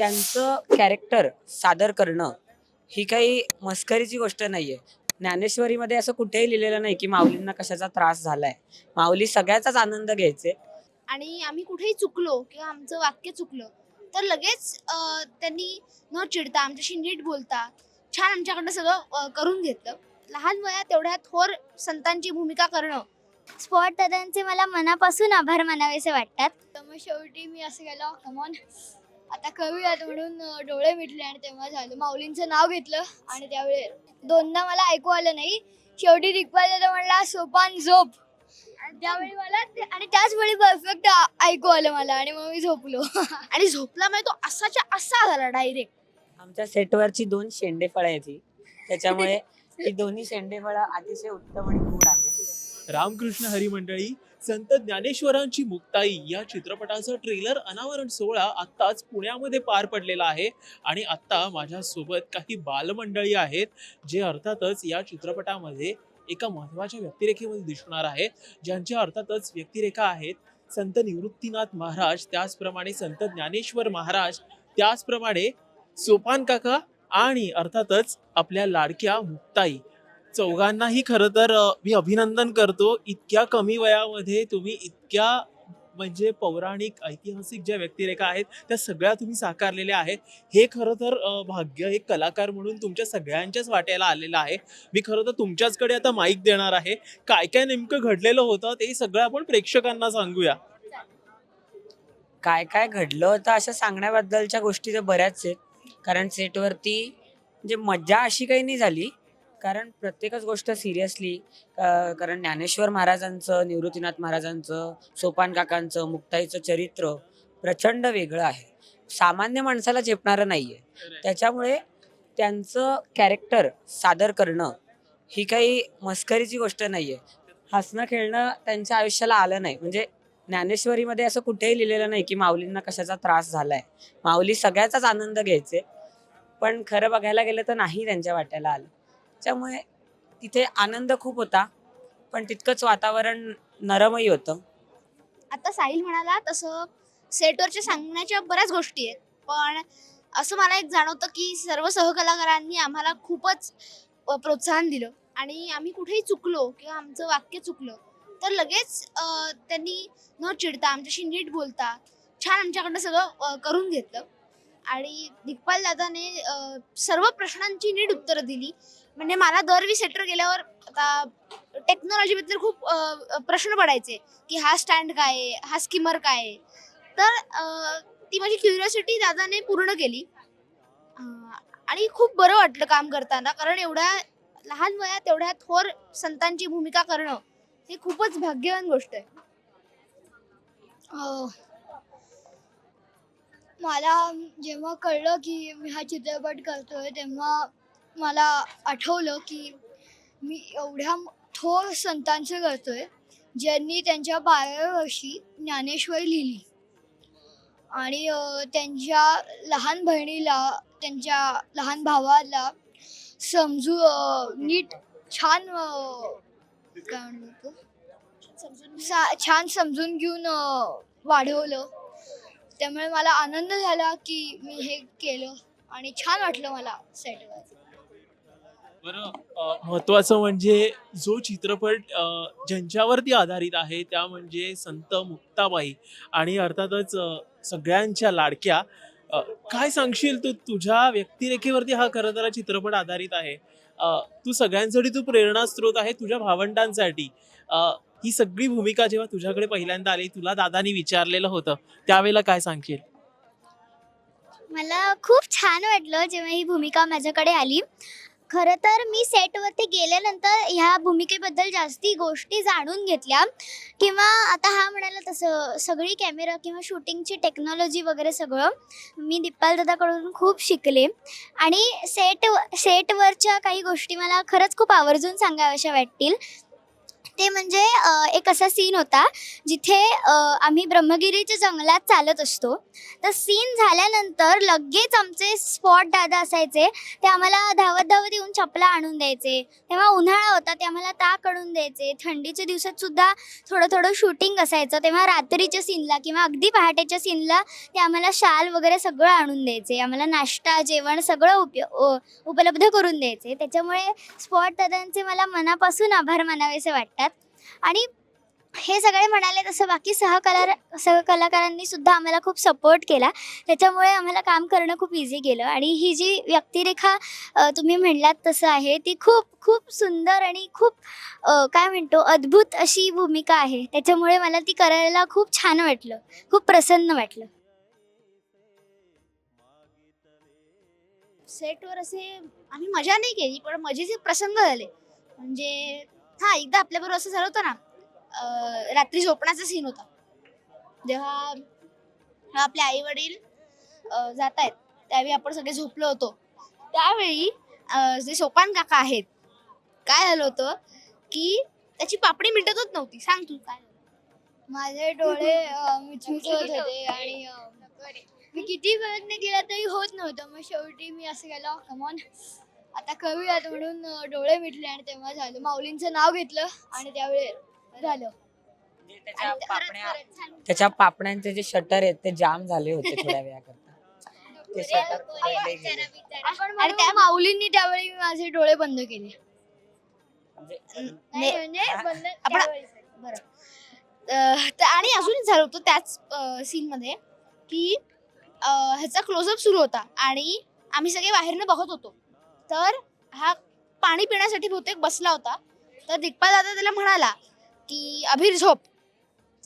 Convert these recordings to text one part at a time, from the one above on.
त्यांचं कॅरेक्टर सादर करणं ही काही मस्करीची गोष्ट नाहीये. ज्ञानेश्वरीमध्ये असं कुठेही लिहिलेलं नाही की माऊलींना कशाचा त्रास झालाय. माऊली सगळ्याचाच आनंद घ्यायचे. आणि आम्ही कुठेही चुकलो किंवा आमचं वाक्य चुकलं तर लगेच त्यांनी न चिडता आमच्याशी नीट बोलता छान आमच्याकडनं सगळं करून घेतलं. लहान वयात तेवढ्या थोर संतांची भूमिका करणं स्पॉट दादांचे मला मनापासून आभार मानावेसे वाटतात. तर मग शेवटी मी असं केलं कमॉन आता करूयात म्हणून अं, डोळे मिटले आणि तेव्हा झालं. माऊलींचं नाव घेतलं आणि त्यावेळी दोनदा मला ऐकू आलं नाही. शेवटी दिग्पाल दादा म्हणला सोपान झोप. त्यावेळी मला ते- आणि त्याच वेळी परफेक्ट ऐकू आलं मला आणि मग मी झोपलो. आणि झोपला म्हणजे तो असाच्या असा झाला डायरेक्ट आमच्या सेटवरची दोन शेंडेफळं आहेत ही. त्याच्यामुळे ही दोन्ही शेंडेफळं अतिशय उत्तम आणि गोड आहेत. रामकृष्ण हरी मंडळी संत ज्ञानेश्वरांची मुक्ताई या चित्रपटाचा ट्रेलर अनावरण सोहळा आत्ताच पुण्यामध्ये पार पडलेला आहे. आणि आत्ता माझ्यासोबत काही बालमंडळी आहेत जे अर्थातच या चित्रपटामध्ये एका महत्त्वाच्या व्यक्तिरेखेमध्ये दिसणार आहेत. ज्यांच्या अर्थातच व्यक्तिरेखा आहेत संत निवृत्तीनाथ महाराज त्याचप्रमाणे संत ज्ञानेश्वर महाराज त्याचप्रमाणे सोपान काका आणि अर्थातच आपल्या लाडक्या मुक्ताई. चौघांनाही खरं तर मी अभिनंदन करतो. इतक्या कमी वयामध्ये तुम्ही इतक्या म्हणजे पौराणिक ऐतिहासिक ज्या व्यक्तिरेखा आहेत त्या सगळ्या तुम्ही साकारलेल्या आहेत. हे खरं तर भाग्य एक कलाकार म्हणून तुमच्या सगळ्यांच्याच वाट्याला आलेलं आहे. मी खरं तर तुमच्याचकडे आता माईक देणार आहे. काय काय नेमकं घडलेलं होतं ते सगळं आपण प्रेक्षकांना सांगूया. काय काय घडलं होतं असं सांगण्याबद्दलच्या गोष्टी तर बऱ्याच आहेत. कारण सेटवरती म्हणजे मज्जा अशी काही नाही झाली. कारण प्रत्येकच गोष्ट सिरियसली कारण ज्ञानेश्वर महाराजांचं निवृत्तीनाथ महाराजांचं सोपान काकांचं मुक्ताईचं चरित्र प्रचंड वेगळं आहे. सामान्य माणसाला झेपणारं नाही आहे त्याच्यामुळे त्यांचं कॅरेक्टर सादर करणं ही काही मस्करीची गोष्ट नाही आहे हसणं खेळणं त्यांच्या आयुष्याला आलं नाही. म्हणजे ज्ञानेश्वरीमध्ये असं कुठेही लिहिलेलं नाही की माऊलींना कशाचा त्रास झालाय. माऊली सगळ्याचाच आनंद घ्यायचे. पण खरं बघायला गेलं तर नाही त्यांच्या वाट्याला आलं. त्यामुळे तिथे आनंद खूप होता पण तितकंच वातावरण नरमही होतं. आता साहिल म्हणाला तसं सेटवरच्या सांगण्याच्या बऱ्याच गोष्टी आहेत पण असं मला एक जाणवतं की सर्व सहकलाकारांनी आम्हाला खूपच प्रोत्साहन दिलं आणि आम्ही कुठेही चुकलो किंवा आमचं वाक्य चुकलं तर लगेच त्यांनी न चिडता आमच्याशी नीट बोलता छान आमच्याकडनं सगळं करून घेतलं. आणि दिग्पाल दादाने सर्व प्रश्नांची नीट उत्तरं दिली. म्हणजे मला दरवी सेटर गेल्यावर आता टेक्नॉलॉजीबद्दल खूप प्रश्न पडायचे की हा स्टँड काय आहे? हा स्किमर काय आहे? तर ती माझी क्युरिओसिटी दादाने पूर्ण केली. आणि खूप बरं वाटलं काम करताना कारण एवढ्या लहान वयात एवढ्या थोर संतांची भूमिका करणं हे खूपच भाग्यवान गोष्ट आहे. मला जेव्हा कळलं की मी हा चित्रपट करतोय तेव्हा मला आठवलं की मी एवढ्या थोर संतांचं करतोय ज्यांनी त्यांच्या बाराव्या वर्षी ज्ञानेश्वरी लिहिली. आणि त्यांच्या लहान बहिणीला त्यांच्या लहान भावाला समजू नीट छान काय म्हणतो सा- छान समजून घेऊन वाढवलं. त्यामुळे मला आनंद झाला की मी हे केलं आणि छान वाटलं मला सेटवर. बरं म्हणजे जो चित्रपट ज्यांच्यावरती आधारित आहे त्या म्हणजे संत मुक्ताबाई. आणि अर्थातच सगळ्यांच्या लाडक्या काय सांगशील तू? तुझ्या व्यक्तिरेखेवरती हा खरं तर चित्रपट आधारित आहे. तू सगळ्यांसाठी तू प्रेरणा स्रोत आहे तुझ्या भावंडांसाठी. ही सगळी भूमिका जेव्हा तुझ्याकडे पहिल्यांदा आली तुला दादानी विचारलेलं होतं. त्यावेळेला काय सांगशील? मला खूप छान वाटलं जेव्हा ही भूमिका माझ्याकडे आली. खरं तर मी सेटवरती गेल्यानंतर ह्या भूमिकेबद्दल जास्ती गोष्टी जाणून घेतल्या. किंवा आता हा म्हणाला तसं सगळी कॅमेरा किंवा शूटिंगची टेक्नॉलॉजी वगैरे सगळं मी दिप्पाल दादाकडून खूप शिकले. आणि सेट सेटवरच्या काही गोष्टी मला खरंच खूप आवर्जून सांगाव्याशा वाटतील. ते म्हणजे एक असा सीन होता जिथे आम्ही ब्रह्मगिरीच्या जंगलात चालत असतो. तर सीन झाल्यानंतर लगेच आमचे स्पॉट दादा असायचे. ते आम्हाला धावत धावत येऊन चपला आणून द्यायचे. तेव्हा उन्हाळा होता ते आम्हाला ताक आणून द्यायचे. थंडीच्या दिवसात सुद्धा थोडं थोडं शूटिंग असायचं. तेव्हा रात्रीच्या सीनला किंवा अगदी पहाटेच्या सीनला ते आम्हाला शाल वगैरे सगळं आणून द्यायचे. आम्हाला नाश्ता जेवण सगळं उपयो उपलब्ध करून द्यायचे. त्याच्यामुळे स्पॉट दादांचे मला मनापासून आभार मानावेसे वाटतात. आणि हे सगळे म्हणाले तसं बाकी सहकला सहकलाकारांनी सुद्धा आम्हाला खूप सपोर्ट केला. त्याच्यामुळे आम्हाला काम करणं खूप इझी गेलं. आणि ही जी व्यक्तिरेखा तुम्ही म्हणलात तसं आहे ती खूप खूप सुंदर आणि खूप काय म्हणतो अद्भुत अशी भूमिका आहे. त्याच्यामुळे मला ती करायला खूप छान वाटलं. खूप प्रसन्न वाटलं. सेटवर असे आम्ही मजा नाही केली पण मजेचे प्रसंग झाले. म्हणजे हा एकदा आपल्याबरोबर असं झालं होतं ना अं, रात्री झोपण्याचा सीन होता. जेव्हा आपले आई वडील जात आहेत त्यावेळी आपण सगळे झोपलो होतो. त्यावेळी अं, जे सोपान काका आहेत काय झालं होतं की त्याची पापडी मिटतच नव्हती. सांग तू काय माझे डोळे मिचमिचत होते आणि मी किती प्रयत्न केला तरी होत नव्हतं. मग शेवटी मी असं केलं कमॉन आता करूयात म्हणून डोळे मिटले आणि तेव्हा झालं. माऊलींचं नाव घेतलं आणि त्यावेळी झालं. म्हणजे त्याच्या आणि खरंच- पापण्या खरंच छान. त्याच्या पापण्यांचे जे शटर आहेत ते जाम झाले होते थोड्या वेळाकरता. ते shutter काढले गेले. आपण आणि त्या माऊलींनी त्यावेळी माझे डोळे बंद केले. म्हणजे नाही, म्हणजे बंद आपण- त्यावेळी. अं, त- आणि अजून एक झालं होतं त्याच सीन मध्ये की अं, ह्याचा क्लोजअप सुरू होता आणि आम्ही सगळे बाहेरनं बघत होतो. तर हा पाणी पिण्यासाठी बहुतेक बसला होता. तर दिग्पाल दादा त्याला म्हणाला की अभिर झोप.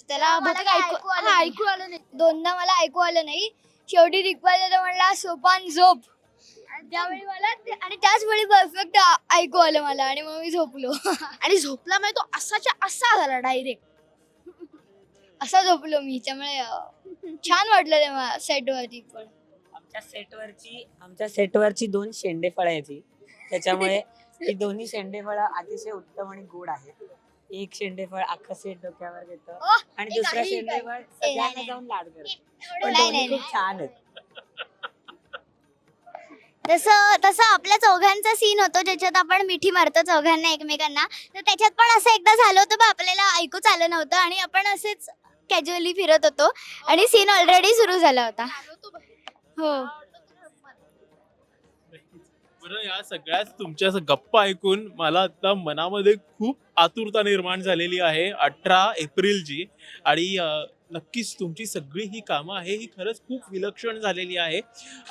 त्याला बहुतेक ऐकू हा, नाही. ऐकू आलं नाही. दोनदा मला ऐकू आलं नाही. शेवटी दिग्पाल दादा म्हणला सोपान झोप. त्यावेळी मला ते- आणि त्याच वेळी परफेक्ट ऐकू आलं मला आणि मग मी झोपलो. आणि झोपला म्हणजे तो असाच्या असा झाला डायरेक्ट असा झोपलो मी त्यामुळे अं, छान वाटलं तेव्हा सेटवरती पण. आमच्या सेटवरची आमच्या सेटवरची दोन शेंडेफळं आहेत ही. त्याच्यामुळे ही दोन्ही शेंडेफळं अतिशय उत्तम आणि गोड आहेत. एक शेंडेफळ अख्खं सेट डोक्यावर घेतं ओह, आणि दुसरं काही शेंडेफळ नाही, सगळ्यांना नाही. जाऊन लाड करत. पण नाही, दोन्ही नाही, खूप छान आहेत. तसं तसं आपल्या चौघांचा सीन होतो ज्याच्यात आपण मिठी मारतो चौघांना एकमेकांना. तर त्याच्यात पण असं एकदा झालं होतं बा आपल्याला ऐकूच आलं नव्हतं आणि आपण असेच कॅज्युअली फिरत होतो. आणि सीन ऑलरेडी सुरू झाला होता. हो. बरं या सगळ्याच तुमच्या स- गप्पा ऐकून मला आता मनामध्ये खूप आतुरता निर्माण झालेली आहे अठरा एप्रिलची. आणि अं, नक्कीच तुमची सगळी ही कामं आहे ही खरंच खूप विलक्षण झालेली आहे.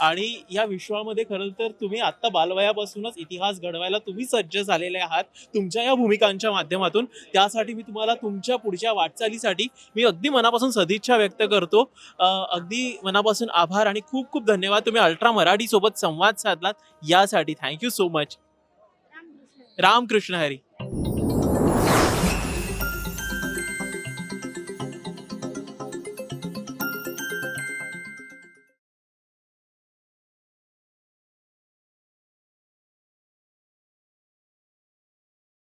आणि या विश्वामध्ये खरं तर तुम्ही आत्ता बालवयापासूनच इतिहास घडवायला तुम्ही सज्ज झालेले आहात. तुमच्या या भूमिकांच्या माध्यमातून. त्यासाठी मी तुम्हाला तुमच्या पुढच्या वाटचालीसाठी मी अगदी मनापासून सदिच्छा व्यक्त करतो. अगदी मनापासून आभार आणि खूप खूप धन्यवाद. तुम्ही अल्ट्रा मराठी सोबत संवाद साधलात. यासाठी thank you so much. Ramkrishna Hari.